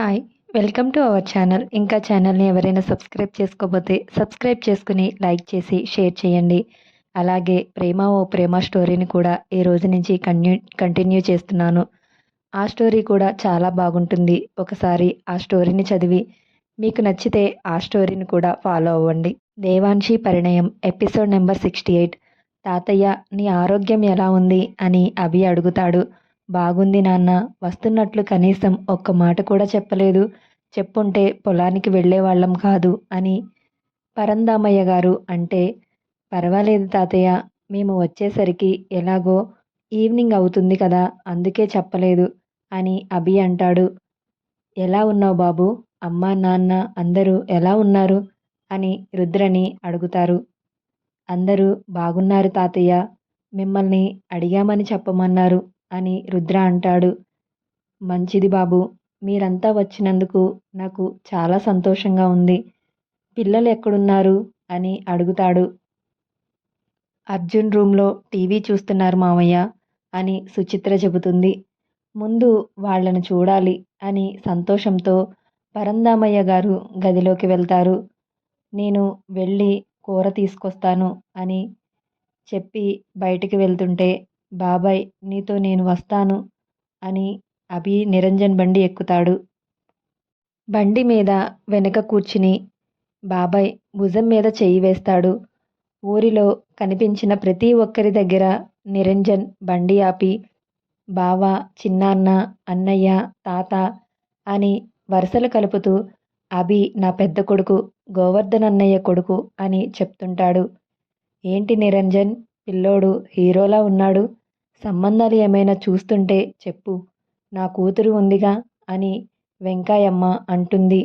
Hi welcome to our channel. ఇంకా ఛానల్ని ఎవరైనా సబ్స్క్రైబ్ చేసుకోకపోతే సబ్స్క్రైబ్ చేసుకుని లైక్ చేసి షేర్ చేయండి. అలాగే ప్రేమ ఓ ప్రేమ స్టోరీని కూడా ఈ రోజు నుంచి కన్యూ కంటిన్యూ చేస్తున్నాను. ఆ స్టోరీ కూడా చాలా బాగుంటుంది. ఒకసారి ఆ స్టోరీని చదివి మీకు నచ్చితే ఆ స్టోరీని కూడా ఫాలో అవ్వండి. Devanshi Parinayam episode number sixty eight. తాతయ్య నీ ఆరోగ్యం ఎలా ఉంది? అని అభి అడుగుతాడు. బాగుంది నాన్న. వస్తున్నట్లు కనీసం ఒక్క మాట కూడా చెప్పలేదు. చెప్పుంటే పొలానికి వెళ్ళేవాళ్ళం కాదు అని పరందామయ్య గారు అంటే పర్వాలేదు తాతయ్య మేము వచ్చేసరికి ఎలాగో ఈవినింగ్ అవుతుంది కదా అందుకే చెప్పలేదు అని అభి అంటాడు. ఎలా ఉన్నావు బాబు? అమ్మ నాన్న అందరూ ఎలా ఉన్నారు? అని రుద్రని అడుగుతారు. అందరూ బాగున్నారు తాతయ్య. మిమ్మల్ని అడిగామని చెప్పమన్నారు. అని రుద్ర అంటాడు. మంచిది బాబు మీరంతా వచ్చినందుకు నాకు చాలా సంతోషంగా ఉంది. పిల్లలు ఎక్కడున్నారు? అని అడుగుతాడు. అర్జున్ రూమ్లో టీవీ చూస్తున్నారు మామయ్య అని సుచిత్ర చెబుతుంది. ముందు వాళ్ళను చూడాలి అని సంతోషంతో పరందామయ్య గారు గదిలోకి వెళ్తారు. నేను వెళ్ళి కూర తీసుకొస్తాను అని చెప్పి బయటికి వెళ్తుంటే బాబాయ్ నీతో నేను వస్తాను అని అభి నిరంజన్ బండి ఎక్కుతాడు. బండి మీద వెనక కూర్చుని బాబాయ్ భుజం మీద చెయ్యి వేస్తాడు. ఊరిలో కనిపించిన ప్రతి ఒక్కరి దగ్గర నిరంజన్ బండి ఆపి బావ చిన్నాన్న అన్నయ్య తాత అని వరుసలు కలుపుతూ అభి నా పెద్ద కొడుకు గోవర్ధన్ అన్నయ్య కొడుకు అని చెప్తుంటాడు. ఏంటి నిరంజన్ పిల్లోడు హీరోలా ఉన్నాడు. సంబంధాలు ఏమైనా చూస్తుంటే చెప్పు. నా కూతురు ఉందిగా అని వెంకాయమ్మ అంటుంది.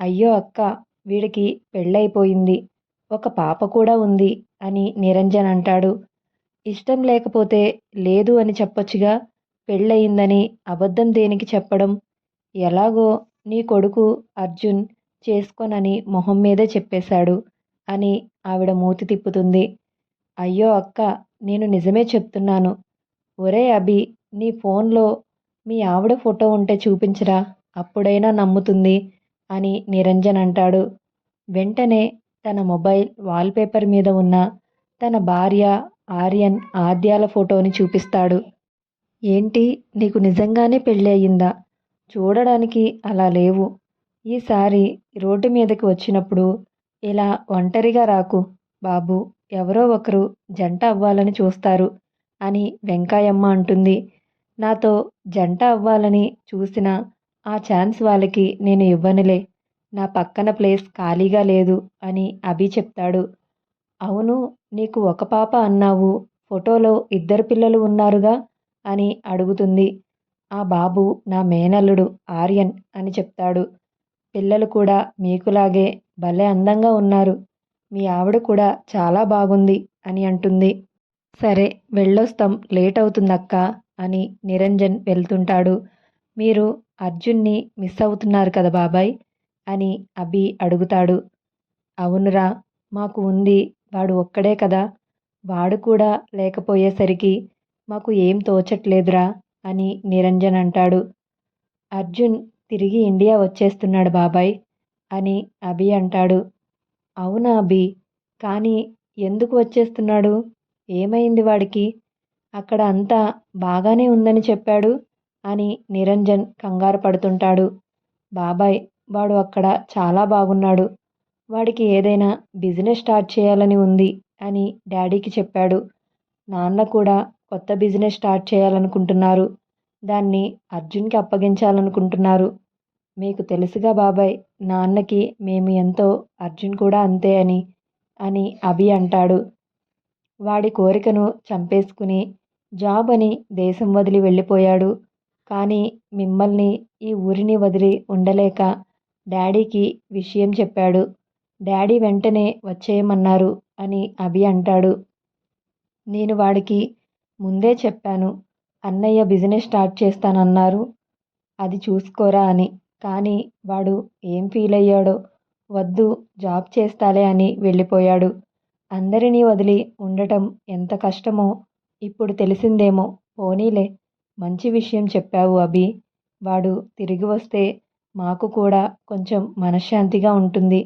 అయ్యో అక్క వీడికి పెళ్ళైపోయింది ఒక పాప కూడా ఉంది అని నిరంజన్ అంటాడు. ఇష్టం లేకపోతే లేదు అని చెప్పొచ్చుగా. పెళ్ళయిందని అబద్ధం దేనికి చెప్పడం? ఎలాగో నీ కొడుకు అర్జున్ చేసుకోనని మొహం మీదే చెప్పేశాడు అని ఆవిడ మూతి తిప్పుతుంది. అయ్యో అక్క నేను నిజమే చెప్తున్నాను. ఒరే అభి నీ ఫోన్లో మీ ఆవిడ ఫోటో ఉంటే చూపించరా? అప్పుడైనా నమ్ముతుంది అని నిరంజన్ అంటాడు. వెంటనే తన మొబైల్ వాల్పేపర్ మీద ఉన్న తన భార్య ఆర్యన్ ఆద్యాల ఫోటోని చూపిస్తాడు. ఏంటి నీకు నిజంగానే పెళ్ళి అయ్యిందా? చూడడానికి అలా లేవు. ఈసారి రోడ్డు మీదకి వచ్చినప్పుడు ఇలా ఒంటరిగా రాకు బాబు ఎవరో ఒకరు జంట అవ్వాలని చూస్తారు. అని వెంకాయమ్మ అంటుంది. నాతో జంట అవ్వాలని చూసిన ఆ ఛాన్స్ వాళ్ళకి నేను ఇవ్వనులే. నా పక్కన ప్లేస్ ఖాళీగా లేదు అని అభి చెప్తాడు. అవును నీకు ఒక పాప అన్నావు. ఫోటోలో ఇద్దరు పిల్లలు ఉన్నారుగా అని అడుగుతుంది. ఆ బాబు నా మేనల్లుడు ఆర్యన్ అని చెప్తాడు. పిల్లలు కూడా మీకులాగే భలే అందంగా ఉన్నారు. మీ ఆవిడ కూడా చాలా బాగుంది అని అంటుంది. సరే వెళ్ళొస్తాం లేట్ అవుతుందక్క అని నిరంజన్ వెళ్తుంటాడు. మీరు అర్జున్ని మిస్ అవుతున్నారు కదా బాబాయ్? అని అభి అడుగుతాడు. అవునురా మాకు ఉంది వాడు ఒక్కడే కదా. వాడు కూడా లేకపోయేసరికి మాకు ఏం తోచట్లేదురా అని నిరంజన్ అంటాడు. అర్జున్ తిరిగి ఇండియా వచ్చేస్తున్నాడు బాబాయ్ అని అభి అంటాడు. అవునా అభి? కానీ ఎందుకు వచ్చేస్తున్నాడు? ఏమైంది వాడికి? అక్కడ అంతా బాగానే ఉందని చెప్పాడు అని నిరంజన్ కంగారు పడుతుంటాడు. బాబాయ్ వాడు అక్కడ చాలా బాగున్నాడు. వాడికి ఏదైనా బిజినెస్ స్టార్ట్ చేయాలని ఉంది అని డాడీకి చెప్పాడు. నాన్న కూడా కొత్త బిజినెస్ స్టార్ట్ చేయాలనుకుంటున్నారు. దాన్ని అర్జున్కి అప్పగించాలనుకుంటున్నారు. మీకు తెలుసుగా బాబాయ్ నాన్నకి మేము ఎంతో అర్జున్ కూడా అంతే అని అని అభి అంటాడు. వాడి కోరికను చంపేసుకుని జాబ్ అని దేశం వదిలి వెళ్ళిపోయాడు. కానీ మిమ్మల్ని ఈ ఊరిని వదిలి ఉండలేక డాడీకి విషయం చెప్పాడు. డాడీ వెంటనే వచ్చేయమన్నారు అని అభి అంటాడు. నేను వాడికి ముందే చెప్పాను. అన్నయ్య బిజినెస్ స్టార్ట్ చేస్తానన్నారు. అది చూసుకోరా అని. కానీ వాడు ఏం ఫీల్ అయ్యాడో వద్దు జాబ్ చేస్తాలే అని వెళ్ళిపోయాడు. అందరినీ వదిలి ఉండటం ఎంత కష్టమో ఇప్పుడు తెలిసిందేమో. పోనీలే మంచి విషయం చెప్పావు అభి. వాడు తిరిగి వస్తే మాకు కూడా కొంచెం మనశ్శాంతిగా ఉంటుంది.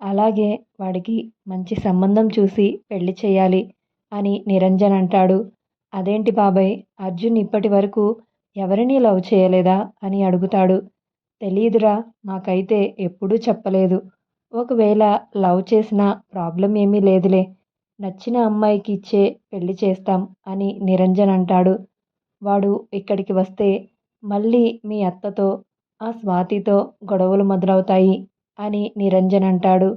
అలాగే వాడికి మంచి సంబంధం చూసి పెళ్ళి చేయాలి అని నిరంజన్ అంటాడు. అదేంటి బాబాయ్ అర్జున్ ఇప్పటి వరకు ఎవరినీ లవ్ చేయలేదా అని అడుగుతాడు. తెలీదురా మాకైతే ఎప్పుడూ చెప్పలేదు. ఒకవేళ లవ్ చేసినా ప్రాబ్లం ఏమీ లేదులే. నచ్చిన అమ్మాయికి ఇచ్చే పెళ్ళి చేస్తాం అని నిరంజన్ అంటాడు. వాడు ఇక్కడికి వస్తే మళ్ళీ మీ అత్తతో ఆ స్వాతితో గొడవలు మొదలవుతాయి అని నిరంజన్ అంటాడు.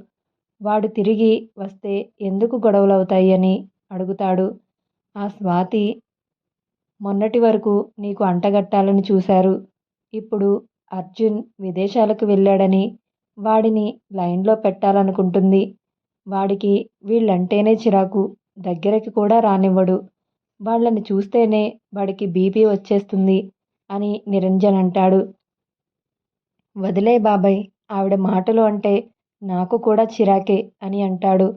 వాడు తిరిగి వస్తే ఎందుకు గొడవలు అవుతాయి అని అడుగుతాడు. ఆ స్వాతి మొన్నటి వరకు నీకు అంటగట్టాలని చూశారు. ఇప్పుడు అర్జున్ విదేశాలకు వెళ్ళాడని వాడిని లైన్లో పెట్టాలనుకుంటుంది. వాడికి వీళ్ళంటేనే చిరాకు. దగ్గరికి కూడా రానివ్వడు. వాళ్ళని చూస్తేనే వాడికి బీపీ వచ్చేస్తుంది అని నిరంజన్ అంటాడు. వదిలే బాబాయ్ ఆవిడ మాటలు అంటే నాకు కూడా చిరాకే అని అంటాడు.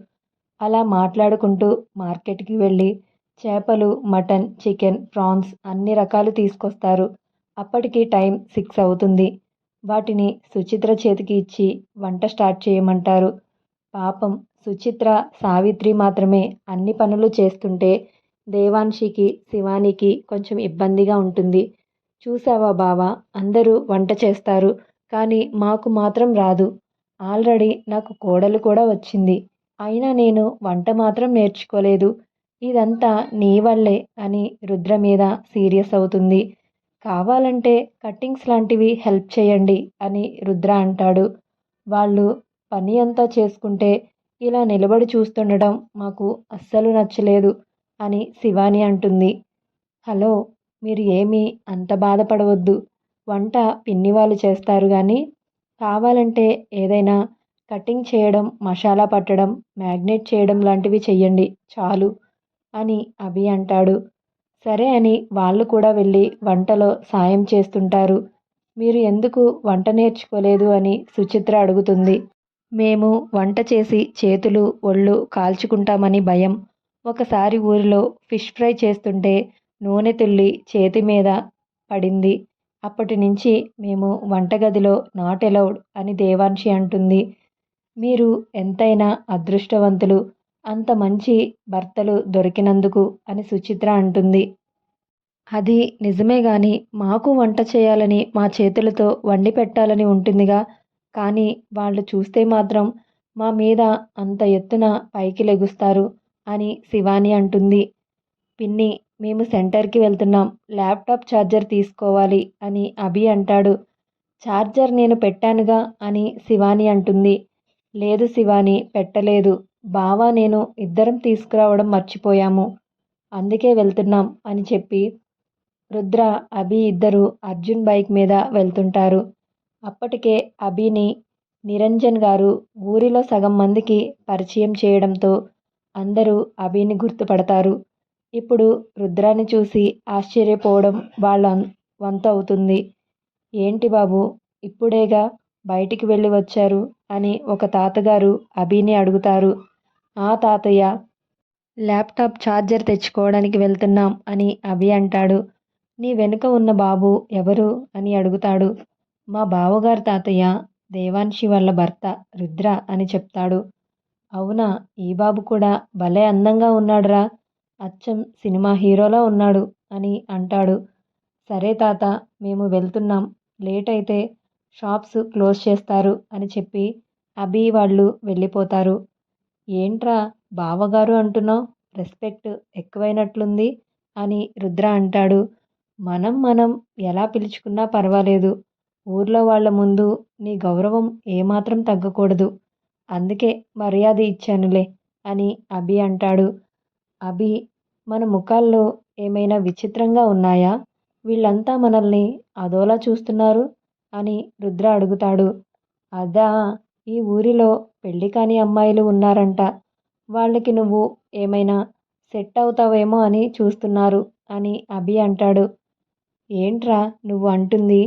అలా మాట్లాడుకుంటూ మార్కెట్కి వెళ్ళి చేపలు మటన్ చికెన్ ప్రాన్స్ అన్ని రకాలు తీసుకొస్తారు. అప్పటికి టైం సిక్స్ అవుతుంది. వాటిని సుచిత్ర చేతికి ఇచ్చి వంట స్టార్ట్ చేయమంటారు. పాపం సుచిత్ర సావిత్రి మాత్రమే అన్ని పనులు చేస్తుంటే దేవాన్షికి శివానికి కొంచెం ఇబ్బందిగా ఉంటుంది. చూసావా బావా అందరూ వంట చేస్తారు కానీ మాకు మాత్రం రాదు. ఆల్రెడీ నాకు కోడలు కూడా వచ్చింది. అయినా నేను వంట మాత్రం నేర్చుకోలేదు. ఇదంతా నీ వల్లే అని రుద్ర మీద సీరియస్ అవుతుంది. కావాలంటే కట్టింగ్స్ లాంటివి హెల్ప్ చేయండి అని రుద్ర అంటాడు. వాళ్ళు పని అంతా చేసుకుంటే ఇలా నిలబడి చూస్తుండడం మాకు అస్సలు నచ్చలేదు అని శివాని అంటుంది. హలో మీరు ఏమీ అంత బాధపడవద్దు. వంట పిన్ని వాళ్ళు చేస్తారు కానీ కావాలంటే ఏదైనా కటింగ్ చేయడం మసాలా పట్టడం మ్యాగ్నేట్ చేయడం లాంటివి చెయ్యండి చాలు అని అభి అంటాడు. సరే అని వాళ్ళు కూడా వెళ్ళి వంటలో సాయం చేస్తుంటారు. మీరు ఎందుకు వంట నేర్చుకోలేదు అని సుచిత్ర అడుగుతుంది. మేము వంట చేసి చేతులు ఒళ్ళు కాల్చుకుంటామని భయం. ఒకసారి ఊరిలో ఫిష్ ఫ్రై చేస్తుంటే నూనె తుల్లి చేతి మీద పడింది. అప్పటి నుంచి మేము వంటగదిలో నాట్ ఎలౌడ్ అని దేవాన్షి అంటుంది. మీరు ఎంతైనా అదృష్టవంతులు. అంత మంచి భర్తలు దొరికినందుకు అని సుచిత్ర అంటుంది. అది నిజమే గాని మాకు వంట చేయాలని మా చేతులతో వండి పెట్టాలని ఉంటుందిగా. కానీ వాళ్ళు చూస్తే మాత్రం మా మీద అంత ఎత్తున పైకి లెగుస్తారు అని శివాని అంటుంది. పిన్ని మేము సెంటర్కి వెళ్తున్నాం. ల్యాప్టాప్ ఛార్జర్ తీసుకోవాలి అని అభి అంటాడు. ఛార్జర్ నేను పెట్టానుగా అని శివాని అంటుంది. లేదు శివాని పెట్టలేదు. బావా నేను ఇద్దరం తీసుకురావడం మర్చిపోయాము. అందుకే వెళ్తున్నాం అని చెప్పి రుద్ర అభి ఇద్దరు అర్జున్ బైక్ మీద వెళ్తుంటారు. అప్పటికే అభిని నిరంజన్ గారు ఊరిలో సగం మందికి పరిచయం చేయడంతో అందరూ అభిని గుర్తుపడతారు. ఇప్పుడు రుద్రాన్ని చూసి ఆశ్చర్యపోవడం వాళ్ళ వంతు అవుతుంది. ఏంటి బాబు ఇప్పుడేగా బయటికి వెళ్ళి వచ్చారు? అని ఒక తాతగారు అభిని అడుగుతారు. ఆ తాతయ్య ల్యాప్టాప్ ఛార్జర్ తెచ్చుకోవడానికి వెళ్తున్నాం అని అభి అంటాడు. నీ వెనుక ఉన్న బాబు ఎవరు? అని అడుగుతాడు. మా బావగారు తాతయ్య దేవాన్షి వాళ్ళ భర్త రుద్ర అని చెప్తాడు. అవునా ఈ బాబు కూడా భలే అందంగా ఉన్నాడురా అచ్చం సినిమా హీరోలా ఉన్నాడు అని అంటాడు. సరే తాత మేము వెళ్తున్నాం లేట్ అయితే షాప్స్ క్లోజ్ చేస్తారు అని చెప్పి అభి వాళ్ళు వెళ్ళిపోతారు. ఏంట్రా బావగారు అంటున్నావు? రెస్పెక్ట్ ఎక్కువైనట్లుంది అని రుద్ర అంటాడు. మనం మనం ఎలా పిలుచుకున్నా పర్వాలేదు. ఊర్లో వాళ్ళ ముందు నీ గౌరవం ఏమాత్రం తగ్గకూడదు. అందుకే మర్యాద ఇచ్చానులే అని అభి అంటాడు. అభి మన ముఖాల్లో ఏమైనా విచిత్రంగా ఉన్నాయా? వీళ్ళంతా మనల్ని అదోలా చూస్తున్నారు అని రుద్ర అడుగుతాడు. అదా ఈ ఊరిలో పెళ్ళి కాని అమ్మాయిలు ఉన్నారంట. వాళ్ళకి నువ్వు ఏమైనా సెట్ అవుతావేమో అని చూస్తున్నారు అని అభి అంటాడు. ఏంట్రా నువ్వు అంటుంది.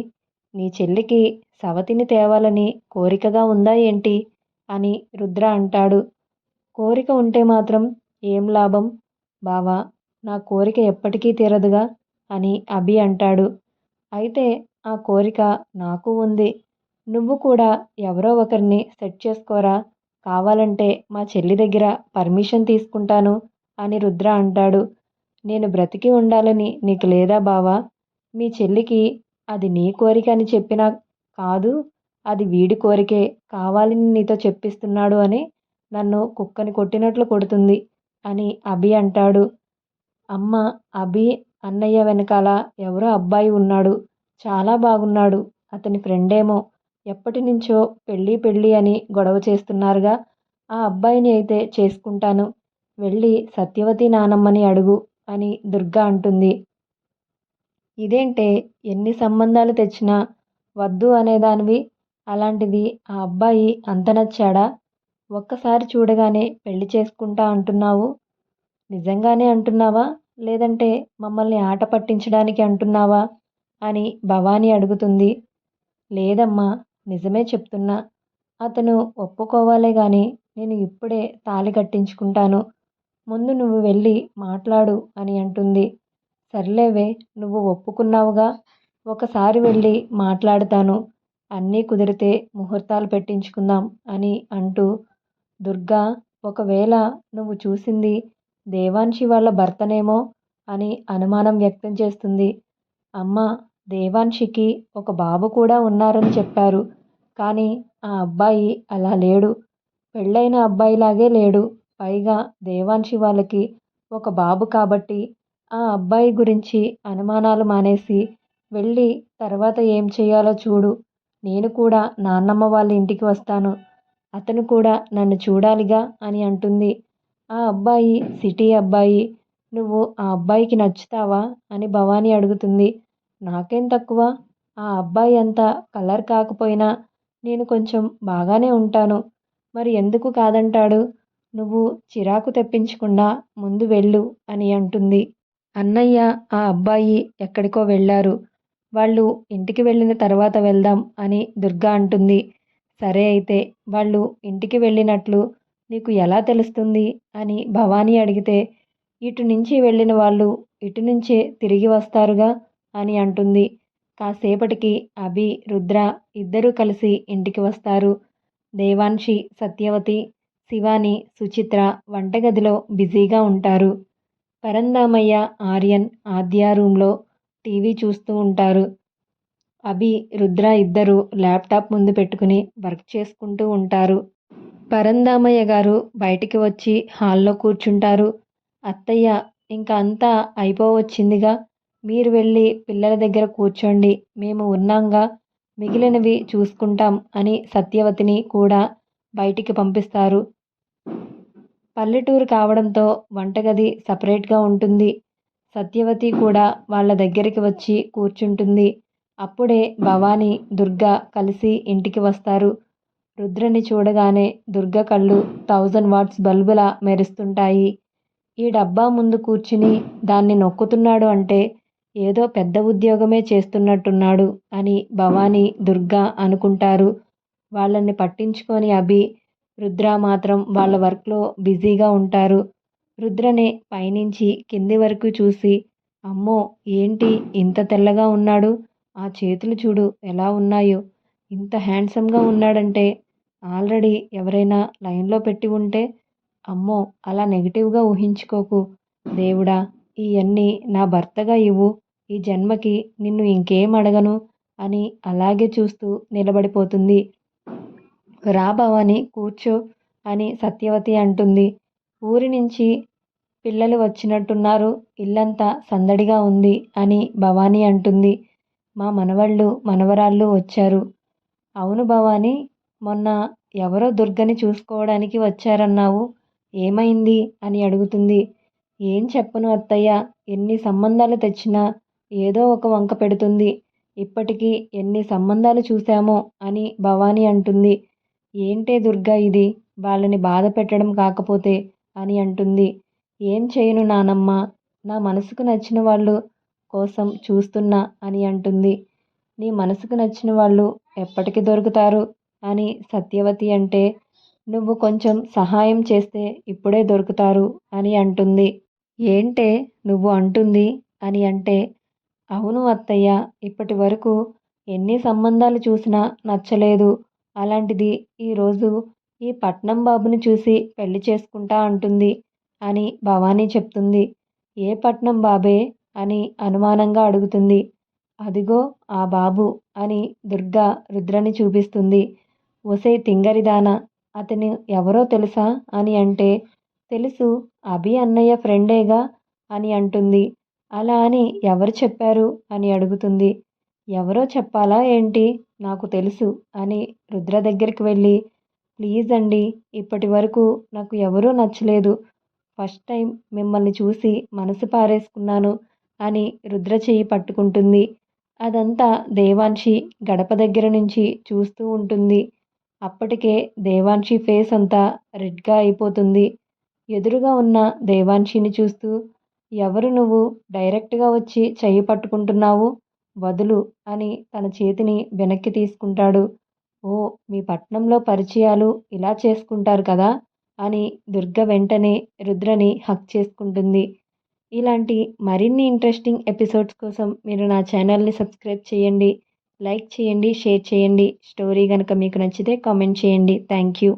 నీ చెల్లికి సవతిని తేవాలని కోరికగా ఉందా ఏంటి? అని రుద్ర అంటాడు. కోరిక ఉంటే మాత్రం ఏం లాభం? బావా నా కోరిక ఎప్పటికీ తీరదుగా అని అభి అంటాడు. అయితే ఆ కోరిక నాకు ఉంది. నువ్వు కూడా ఎవరో ఒకరిని సెట్ చేసుకోరా? కావాలంటే మా చెల్లి దగ్గర పర్మిషన్ తీసుకుంటాను అని రుద్ర అంటాడు. నేను బ్రతికి ఉండాలని నీకు లేదా బావా? మీ చెల్లికి అది నీ కోరిక అని చెప్పినా కాదు అది వీడి కోరికే కావాలని నీతో చెప్పిస్తున్నాడు అని నన్ను కుక్కని కొట్టినట్లు కొడుతుంది అని అభి అంటాడు. అమ్మ అభి అన్నయ్య వెనకాల ఎవరో అబ్బాయి ఉన్నాడు. చాలా బాగున్నాడు. అతని ఫ్రెండేమో ఎప్పటి నుంచో పెళ్ళి పెళ్ళి అని గొడవ చేస్తున్నారుగా. ఆ అబ్బాయిని అయితే చేసుకుంటాను. వెళ్ళి సత్యవతి నానమ్మని అడుగు అని దుర్గా అంటుంది. ఇదేంటే ఎన్ని సంబంధాలు తెచ్చినా వద్దు అనేదానివి అలాంటిది ఆ అబ్బాయి అంత నచ్చాడా? ఒక్కసారి చూడగానే పెళ్ళి చేసుకుంటా అంటున్నావు. నిజంగానే అంటున్నావా? లేదంటే మమ్మల్ని ఆట పట్టించడానికి అంటున్నావా? అని భవానీ అడుగుతుంది. లేదమ్మా నిజమే చెప్తున్నా. అతను ఒప్పుకోవాలే కానీ నేను ఇప్పుడే తాళి కట్టించుకుంటాను. ముందు నువ్వు వెళ్ళి మాట్లాడు అని అంటుంది. సర్లేవే నువ్వు ఒప్పుకున్నావుగా. ఒకసారి వెళ్ళి మాట్లాడతాను. అన్నీ కుదిరితే ముహూర్తాలు పెట్టించుకుందాం అని అంటూ దుర్గా ఒకవేళ నువ్వు చూసింది దేవాన్షి వాళ్ళ భర్తనేమో అని అనుమానం వ్యక్తం చేస్తుంది. అమ్మ దేవాన్షికి ఒక బాబు కూడా ఉన్నారని చెప్పారు. కానీ ఆ అబ్బాయి అలా లేడు. పెళ్ళైన అబ్బాయిలాగే లేడు. పైగా దేవాన్షి వాళ్ళకి ఒక బాబు కాబట్టి ఆ అబ్బాయి గురించి అనుమానాలు మానేసి వెళ్ళి తర్వాత ఏం చేయాలో చూడు. నేను కూడా నాన్నమ్మ వాళ్ళ ఇంటికి వస్తాను. అతను కూడా నన్ను చూడాలిగా అని అంటుంది. ఆ అబ్బాయి సిటీ అబ్బాయి నువ్వు ఆ అబ్బాయికి నచ్చుతావా అని భవానీ అడుగుతుంది. నాకేం తక్కువ? ఆ అబ్బాయి అంత కలర్ కాకపోయినా నేను కొంచెం బాగానే ఉంటాను. మరి ఎందుకు కాదంటాడు? నువ్వు చిరాకు తెప్పించకుండా ముందు వెళ్ళు అని అంటుంది. అన్నయ్య ఆ అబ్బాయి ఎక్కడికో వెళ్ళారు. వాళ్ళు ఇంటికి వెళ్ళిన తర్వాత వెళ్దాం అని దుర్గా అంటుంది. సరే అయితే వాళ్ళు ఇంటికి వెళ్ళినట్లు నీకు ఎలా తెలుస్తుంది అని భవానీ అడిగితే ఇటు నుంచి వెళ్ళిన వాళ్ళు ఇటు నుంచే తిరిగి వస్తారుగా అని అంటుంది. కాసేపటికి అభి రుద్ర ఇద్దరూ కలిసి ఇంటికి వస్తారు. దేవాన్షి సత్యవతి శివాని సుచిత్ర వంటగదిలో బిజీగా ఉంటారు. పరందామయ్య ఆర్యన్ ఆద్య రూమ్లో టీవీ చూస్తూ ఉంటారు. అభి రుద్ర ఇద్దరు ల్యాప్టాప్ ముందు పెట్టుకుని వర్క్ చేసుకుంటూ ఉంటారు. పరందామయ్య గారు బయటికి వచ్చి హాల్లో కూర్చుంటారు. అత్తయ్య ఇంకా అంతా అయిపోవచ్చిందిగా. మీరు వెళ్ళి పిల్లల దగ్గర కూర్చోండి. మేము ఉన్నాంగా. మిగిలినవి చూసుకుంటాం అని సత్యవతిని కూడా బయటికి పంపిస్తారు. పల్లెటూరు కావడంతో వంటగది సపరేట్గా ఉంటుంది. సత్యవతి కూడా వాళ్ళ దగ్గరికి వచ్చి కూర్చుంటుంది. అప్పుడే భవానీ దుర్గా కలిసి ఇంటికి వస్తారు. రుద్రని చూడగానే దుర్గ కళ్ళు థౌజండ్ వాట్స్ బల్బులా మెరుస్తుంటాయి. ఈ డబ్బా ముందు కూర్చుని దాన్ని నొక్కుతున్నాడు అంటే ఏదో పెద్ద ఉద్యోగమే చేస్తున్నట్టున్నాడు అని భవానీ దుర్గా అనుకుంటారు. వాళ్ళని పట్టించుకొని అభి రుద్ర మాత్రం వాళ్ళ వర్క్లో బిజీగా ఉంటారు. రుద్రనే పైనుంచి కింది వరకు చూసి అమ్మో ఏంటి ఇంత తెల్లగా ఉన్నాడు? ఆ చేతులు చూడు ఎలా ఉన్నాయో. ఇంత హ్యాండ్సమ్గా ఉన్నాడంటే ఆల్రెడీ ఎవరైనా లైన్లో పెట్టి ఉంటే అమ్మో అలా నెగిటివ్గా ఊహించుకోకు. దేవుడా ఇవన్నీ నా భర్తగా ఇవ్వు. ఈ జన్మకి నిన్ను ఇంకేం అడగను? అని అలాగే చూస్తూ నిలబడిపోతుంది. రా భవాని కూర్చో అని సత్యవతి అంటుంది. ఊరి నుంచి పిల్లలు వచ్చినట్టున్నారు. ఇల్లంతా సందడిగా ఉంది అని భవానీ అంటుంది. మా మనవళ్ళు మనవరాళ్ళు వచ్చారు. అవును భవానీ మొన్న ఎవరో దుర్గని చూసుకోవడానికి వచ్చారన్నావు. ఏమైంది? అని అడుగుతుంది. ఏం చెప్పను అత్తయ్య? ఎన్ని సంబంధాలు తెచ్చినా ఏదో ఒక వంక పెడుతుంది. ఇప్పటికీ ఎన్ని సంబంధాలు చూశామో అని భవానీ అంటుంది. ఏంటే దుర్గా ఇది? వాళ్ళని బాధ పెట్టడం కాకపోతే అని అంటుంది. ఏం చేయను నానమ్మ? నా మనసుకు నచ్చిన వాళ్ళు కోసం చూస్తున్నా అని అంటుంది. నీ మనసుకు నచ్చిన వాళ్ళు ఎప్పటికి దొరుకుతారు? అని సత్యవతి అంటే నువ్వు కొంచెం సహాయం చేస్తే ఇప్పుడే దొరుకుతారు అని అంటుంది. ఏంటే నువ్వు అంటుంది అని అంటే అవును అత్తయ్య ఇప్పటి వరకు ఎన్ని సంబంధాలు చూసినా నచ్చలేదు. అలాంటిది ఈరోజు ఈ పట్నం బాబుని చూసి పెళ్ళి చేసుకుంటా అంటుంది అని భవానీ చెప్తుంది. ఏ పట్నం బాబే అని అనుమానంగా అడుగుతుంది. అదిగో ఆ బాబు అని దుర్గా రుద్రని చూపిస్తుంది. ఒసే తింగరిదాన అతను ఎవరో తెలుసా అని అంటే తెలుసు అభి అన్నయ్య ఫ్రెండేగా? అని అంటుంది. అలా అని ఎవరు చెప్పారు? అని అడుగుతుంది. ఎవరో చెప్పాలా ఏంటి? నాకు తెలుసు అని రుద్ర దగ్గరికి వెళ్ళి ప్లీజ్ అండి ఇప్పటి వరకు నాకు ఎవరూ నచ్చలేదు. ఫస్ట్ టైం మిమ్మల్ని చూసి మనసు పారేసుకున్నాను అని రుద్ర చెయ్యి పట్టుకుంటుంది. అదంతా దేవాన్షి గడప దగ్గర నుంచి చూస్తూ ఉంటుంది. అప్పటికే దేవాన్షి ఫేస్ అంతా రెడ్గా అయిపోతుంది. ఎదురుగా ఉన్న దేవాన్షిని చూస్తూ ఎవరు నువ్వు? డైరెక్ట్గా వచ్చి చెయ్యి పట్టుకుంటున్నావు? వదులు అని తన చేతిని వెనక్కి తీసుకుంటాడు. ఓ మీ పట్నంలో పరిచయాలు ఇలా చేసుకుంటారు కదా అని దుర్గ వెంటనే రుద్రని హక్ చేసుకుంటుంది. ఇలాంటి మరిన్ని ఇంట్రెస్టింగ్ ఎపిసోడ్స్ కోసం మీరు నా ఛానల్ని సబ్స్క్రైబ్ చేయండి లైక్ చేయండి షేర్ చేయండి. స్టోరీ కనుక మీకు నచ్చితే కామెంట్ చేయండి. Thank you.